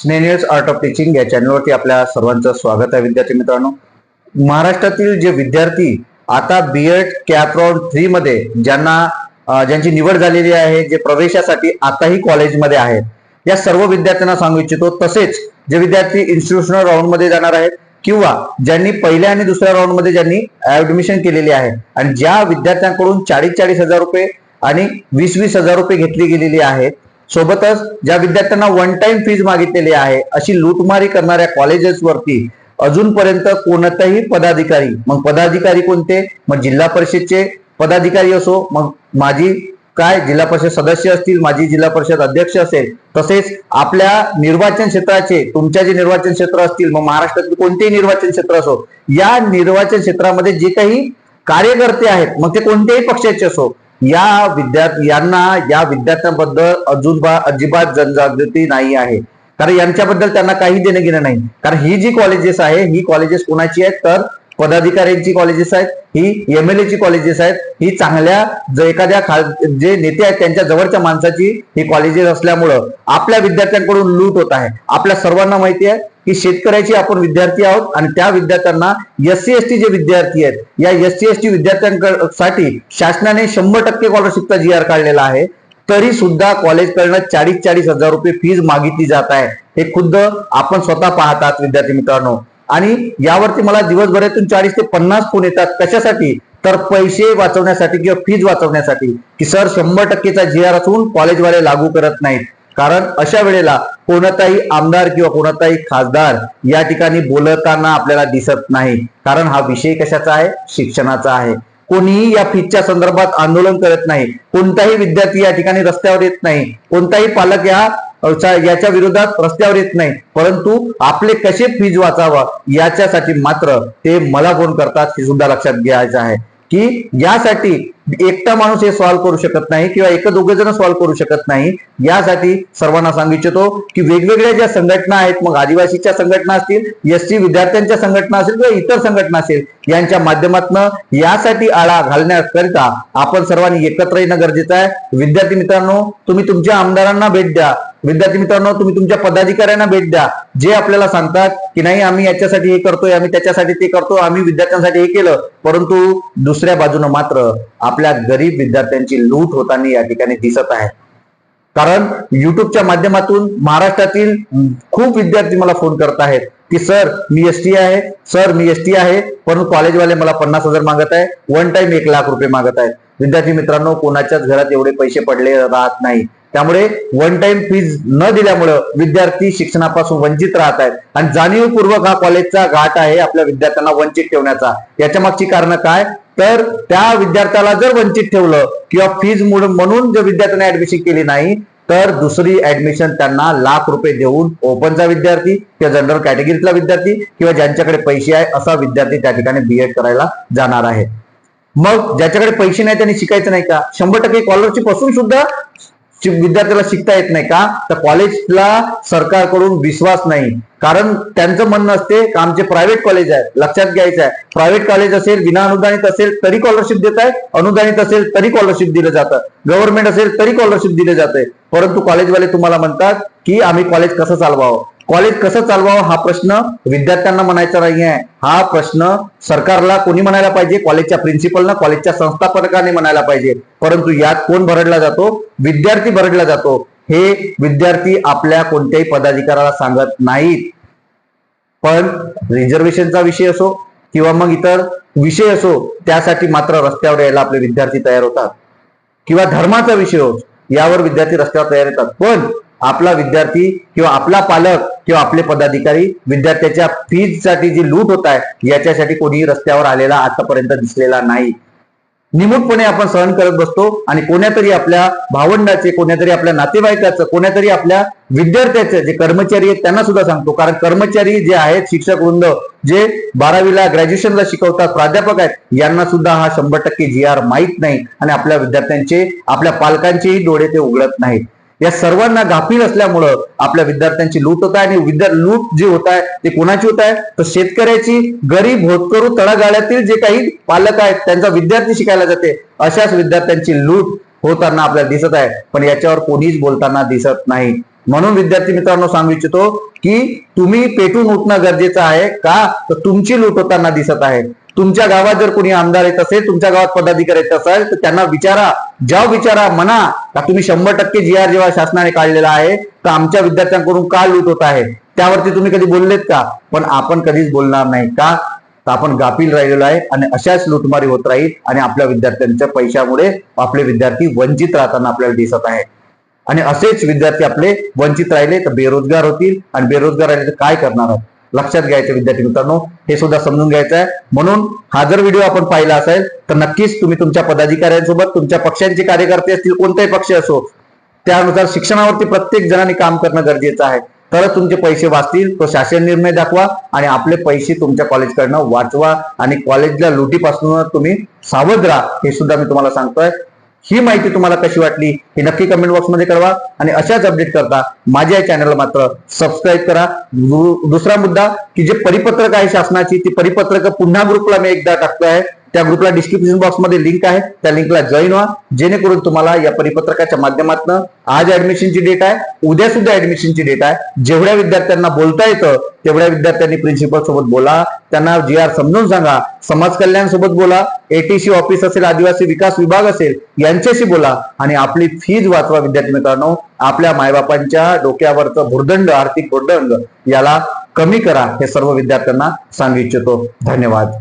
स्नेनियर्स art of teaching या चॅनलवरती आपल्या सर्वांचं स्वागत आहे विद्यार्थी मित्रांनो. महाराष्ट्रातील जे विद्यार्थी आता बीएड कॅप राऊंड थ्री मध्ये ज्यांना ज्यांची निवड झालेली आहे जे प्रवेशासाठी आताही कॉलेजमध्ये आहेत या सर्व विद्यार्थ्यांना सांगू इच्छितो तसेच जे विद्यार्थी इन्स्टिट्यूशनल राऊंडमध्ये जाणार आहेत किंवा ज्यांनी पहिल्या आणि दुसऱ्या राऊंडमध्ये ज्यांनी ऍडमिशन केलेली आहे आणि ज्या विद्यार्थ्यांकडून चाळीस चाळीस हजार रुपये आणि वीस वीस हजार रुपये घेतली गेलेली आहेत सोबतच ज्या विद्यार्थ्यांना वन टाइम फीज मागितलेली आहे अशी लूटमारी करणाऱ्या कॉलेजेसवरती अजूनपर्यंत कोणताही पदाधिकारी मग पदाधिकारी कोणते? मग जिल्हा परिषदचे पदाधिकारी असो मग माझी काय? जिल्हा परिषद सदस्य असतील माजी जिल्हा परिषद अध्यक्ष असेल तसेच आपल्या निर्वाचन क्षेत्राचे तुमच्या जे निर्वाचन क्षेत्र असतील मग महाराष्ट्रातील कोणतेही निर्वाचन क्षेत्र असो या निर्वाचन क्षेत्रामध्ये जे काही कार्यकर्ते आहेत मग ते कोणत्याही पक्षाचे असो या विद्यार्थी यांना या विद्यार्थ्यांबद्दल अजून अजिबात जनजागृती नाही आहे. कारण यांच्याबद्दल त्यांना काही देणं घेणं नाही. कारण ही जी कॉलेजेस आहे ही कॉलेजेस कोणाची आहेत? तर पदाधिकाऱ्यांची कॉलेजेस आहेत ही एम एल ची कॉलेजेस आहेत ही चांगल्या जे एखाद्या खा जे नेते आहेत त्यांच्या जवळच्या माणसाची ही कॉलेजेस असल्यामुळं आपल्या विद्यार्थ्यांकडून लूट होत आहे. आपल्या सर्वांना माहिती आहे की शेतकऱ्याची आपण विद्यार्थी आहोत आणि त्या विद्यार्थ्यांना एस सी एस टी जे विद्यार्थी आहेत या एस सी एस टी विद्यार्थ्यांसाठी शासनाने शंभर टक्के स्कॉलरशिपचा जी आर काढलेला आहे तरी सुद्धा कॉलेजकडनं चाळीस चाळीस हजार रुपये फीज मागितली जात आहे. हे खुद्द आपण स्वतः पाहतात विद्यार्थी मित्रांनो. आणि यावरती मला दिवसभरातून चाळीस ते पन्नास फोन येतात. कशासाठी? तर पैसे वाचवण्यासाठी किंवा फीज वाचवण्यासाठी. की सर शंभर टक्केचा जी आर असून कॉलेजवाले लागू करत नाहीत. कारण अशा वेळेला कोणताही आमदार किंवा कोणताही खासदार या ठिकाणी बोलताना आपल्याला दिसत नाही. कारण हा विषय कशाचा आहे? शिक्षणाचा आहे. कोणीही या फीजच्या संदर्भात आंदोलन करत नाही. कोणताही विद्यार्थी या ठिकाणी रस्त्यावर येत नाही. कोणताही पालक या याच्या विरोधात रस्त्यावर येत नाही. परंतु आपले कसे फीज वाचावा याच्यासाठी मात्र ते मला फोन करतात हे सुद्धा लक्षात घ्यायचं आहे. की यासाठी एकटा माणूस हे सॉल्व्ह करू शकत नाही किंवा एक दोघे जण सॉल्व्ह करू शकत नाही यासाठी सर्वांना सांगू इच्छितो की वेगवेगळ्या ज्या संघटना आहेत मग आदिवासीच्या संघटना असतील एस टी विद्यार्थ्यांच्या संघटना असेल किंवा इतर संघटना असेल यांच्या माध्यमातून यासाठी आळा घालण्याकरिता आपण सर्वांनी एकत्र येणं गरजेचं आहे. विद्यार्थी मित्रांनो तुम्ही तुमच्या आमदारांना भेट द्या. विद्यार्थी मित्रांनो तुम्ही तुमच्या पदाधिकाऱ्यांना भेट द्या. जे आपल्याला सांगतात की नाही आम्ही याच्यासाठी हे करतोय आम्ही त्याच्यासाठी ते करतो आम्ही विद्यार्थ्यांसाठी हे केलं. परंतु दुसऱ्या बाजूनं मात्र आपल्या गरीब विद्यार्थ्यांची लूट होताना या ठिकाणी दिसत आहे. कारण युट्यूबच्या माध्यमातून महाराष्ट्रातील खूप विद्यार्थी मला फोन करत आहेत की सर मी एस टी आहे. सर मी एस टी आहे. परंतु कॉलेजवाले मला पन्नास हजार मागत आहे वन टाइम एक लाख रुपये मागत आहेत. विद्यार्थी मित्रांनो कोणाच्याच घरात एवढे पैसे पडले राहत नाही. त्यामुळे वन टाइम फीज न दिल्यामुळं विद्यार्थी शिक्षणापासून वंचित राहत आहेत. आणि जाणीवपूर्वक हा कॉलेजचा घाट आहे आपल्या विद्यार्थ्यांना वंचित ठेवण्याचा. याच्या मागची कारण काय? तर त्या विद्यार्थ्याला जर वंचित ठेवलं किंवा फीज म्हणून जर विद्यार्थ्यांना ऍडमिशन केली नाही तर दुसरी ऍडमिशन त्यांना लाख रुपये देऊन ओपनचा विद्यार्थी किंवा जनरल कॅटेगरीतला विद्यार्थी किंवा ज्यांच्याकडे पैसे आहे असा विद्यार्थी त्या ठिकाणी बीएड करायला जाणार आहे. मग ज्याच्याकडे पैसे नाही त्यांनी शिकायचं नाही का? शंभर टक्के स्कॉलरशिप असून सुद्धा विद्यार्थ्याला शिकता येत नाही का? तर कॉलेजला सरकारकडून विश्वास नाही. कारण त्यांचं म्हणणं असते का आमचे प्रायव्हेट कॉलेज आहे लक्षात घ्यायचं आहे. प्रायव्हेट कॉलेज असेल विना अनुदानित असेल तरी स्कॉलरशिप देत आहे. अनुदानित असेल तरी स्कॉलरशिप दिलं जातं. गव्हर्नमेंट असेल तरी स्कॉलरशिप दिले जाते परंतु कॉलेजवाले तुम्हाला म्हणतात की आम्ही कॉलेज कसं चालवावं? कॉलेज कसं चालवावं हा प्रश्न विद्यार्थ्यांना म्हणायचा नाही आहे. हा प्रश्न सरकारला कोणी म्हणायला पाहिजे? कॉलेजच्या प्रिन्सिपलनं कॉलेजच्या संस्थापकाने म्हणायला पाहिजे. परंतु यात कोण भरडला जातो? विद्यार्थी भरडला जातो. हे विद्यार्थी आपल्या कोणत्याही पदाधिकाऱ्याला सांगत नाहीत. पण रिझर्वेशनचा विषय असो किंवा मग इतर विषय असो त्यासाठी मात्र रस्त्यावर यायला आपले विद्यार्थी तयार होतात. किंवा धर्माचा विषय हो यावर विद्यार्थी रस्त्यावर तयार येतात पण आपला विद्यार्थी किंवा आपला पालक किंवा आपले पदाधिकारी विद्यार्थ्याच्या फीजसाठी जी लूट होत आहे याच्यासाठी कोणीही रस्त्यावर आलेला आतापर्यंत दिसलेला नाही. निमूटपणे आपण सहन करत बसतो आणि कोण्यातरी आपल्या भावंडाचे कोण्यातरी आपल्या नातेवाईकाचं कोण्यातरी आपल्या विद्यार्थ्याचे जे कर्मचारी आहेत त्यांना सुद्धा सांगतो. कारण कर्मचारी जे आहेत शिक्षक वृंद जे बारावीला ग्रॅज्युएशनला शिकवतात प्राध्यापक आहेत यांना सुद्धा हा शंभर टक्के जी आर माहीत नाही आणि आपल्या विद्यार्थ्यांचे आपल्या पालकांचेही डोळे ते उघडत नाहीत. या सर्वांना गाफील असल्यामुळं आपल्या विद्यार्थ्यांची लूट होत आहे आणि विद्या लूट जी होत आहे ते कोणाची होत आहे? तर शेतकऱ्याची गरीब होतकरू तळागाळ्यातील जे काही पालक आहेत त्यांचा विद्यार्थी शिकायला जाते. अशाच विद्यार्थ्यांची लूट होताना आपल्याला दिसत आहे. पण याच्यावर कोणीच बोलताना दिसत नाही. म्हणून विद्यार्थी मित्रांनो सांगू इच्छितो की तुम्ही पेटून उठणं गरजेचं आहे का? तर तुमची लूट होताना दिसत आहे. तुमच्या गावात जर कोणी आमदार येत असेल तुमच्या गावात पदाधिकारी येत असेल तर त्यांना विचारा. ज्या विचारा म्हणा का तुम्ही शंभर टक्के जी आर जेव्हा शासनाने काढलेला आहे तर आमच्या विद्यार्थ्यांकडून का लूट होत आहे. त्यावरती तुम्ही कधी बोललेत का? पण आपण कधीच बोलणार नाही का? तर आपण गाफील राहिलेलो आहे आणि अशाच लुटमारी होत राहील आणि आपल्या विद्यार्थ्यांच्या पैशामुळे आपले विद्यार्थी वंचित राहताना आपल्याला दिसत आहे. आणि असेच विद्यार्थी आपले वंचित राहिले तर बेरोजगार होतील. आणि बेरोजगार राहिले तर काय करणार आहोत? लक्षात घ्यायचं विद्यार्थी मित्रांनो. हे सुद्धा समजून घ्यायचं आहे म्हणून हा जर व्हिडिओ आपण पाहिला असेल तर नक्कीच तुम्ही तुमच्या पदाधिकाऱ्यांसोबत तुमच्या पक्षांचे कार्यकर्ते असतील कोणताही पक्ष असो त्यानुसार शिक्षणावरती प्रत्येक जणांनी काम करणं गरजेचं आहे. तरच तुमचे पैसे वाचतील. तो शासन निर्णय दाखवा आणि आपले पैसे तुमच्या कॉलेजकडनं वाचवा आणि कॉलेजला लुटीपासून तुम्ही सावध राहा हे सुद्धा मी तुम्हाला सांगतोय. ही माहिती तुम्हाला कशी वाटली हे नक्की कमेंट बॉक्समध्ये कळवा आणि अशाच अपडेट करता माझ्या या चॅनलला मात्र सबस्क्राईब करा. दुसरा मुद्दा की जे परिपत्रक आहे शासनाची ती परिपत्रक पुन्हा ग्रुपला मी एकदा टाकतोय. त्या ग्रुपला डिस्क्रिप्शन बॉक्समध्ये लिंक आहे. त्या लिंकला जॉईन व्हा. जेणेकरून तुम्हाला या परिपत्रकाच्या माध्यमातून आज ऍडमिशनची डेट आहे उद्या सुद्धा ऍडमिशनची डेट आहे. जेवढ्या विद्यार्थ्यांना बोलता येतं तेवढ्या विद्यार्थ्यांनी प्रिन्सिपल सोबत बोला. त्यांना जी आर समजून सांगा. समाज कल्याण सोबत बोला. एटीसी ऑफिस असेल आदिवासी विकास विभाग असेल यांच्याशी बोला. आणि आपली फीज वाचवा विद्यार्थी मित्रांनो. आपल्या मायबापांच्या डोक्यावरचं भुर्दंड आर्थिक भुर्दंड याला कमी करा हे सर्व विद्यार्थ्यांना सांगू इच्छितो. धन्यवाद.